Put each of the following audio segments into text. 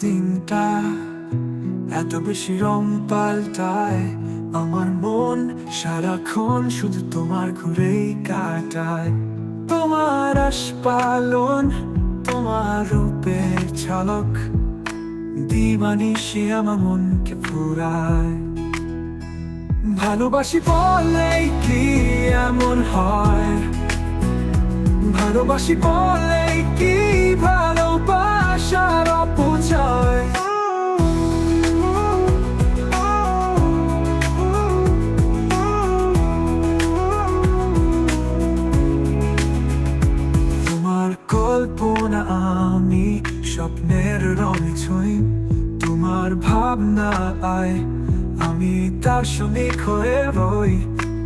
দিনটা এত বেশি রং পাল্টায় আমার মন সারাক্ষণ শুধু তোমার ঘুরেই কাটায়। তোমার আশপালন, তোমার রূপের ঝলক, দিবানিশি আমার মনকে ফুরায়। ভালোবাসি বলেই কি এমন হয়? ভালোবাসি বলেই কি ভালোবাসার অপচয় কল্পনা আমি, স্বপ্নের ছুঁই। তোমার ভাবনা আয়, আমি তার রই।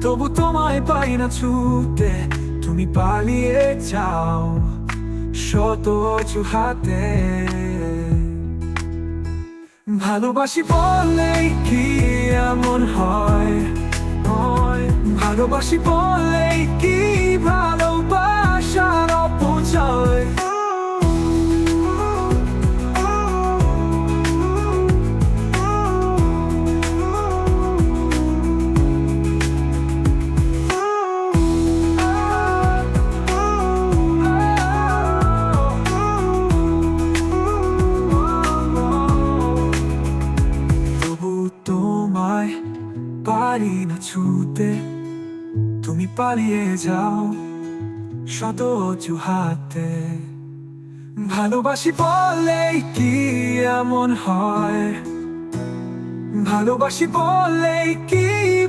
তবু তোমায় পাই না ছুটে, তুমি পালিয়ে যাও শত অজুহাতে। ভালোবাসি বলেই কি এমন হয়? ভালোবাসি বলেই কি পারি না ছুতে, তুমি পালিয়ে যাও শত অজুহাতে ভালোবাসি বলেই কি এমন হয়? ভালোবাসি বলেই কি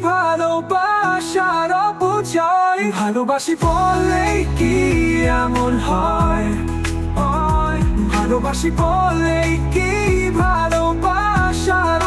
ভালোবাসার অপচয়? ভালোবাসি বলেই কি এমন হয়। ভালোবাসি বলেই কি ভালোবাসার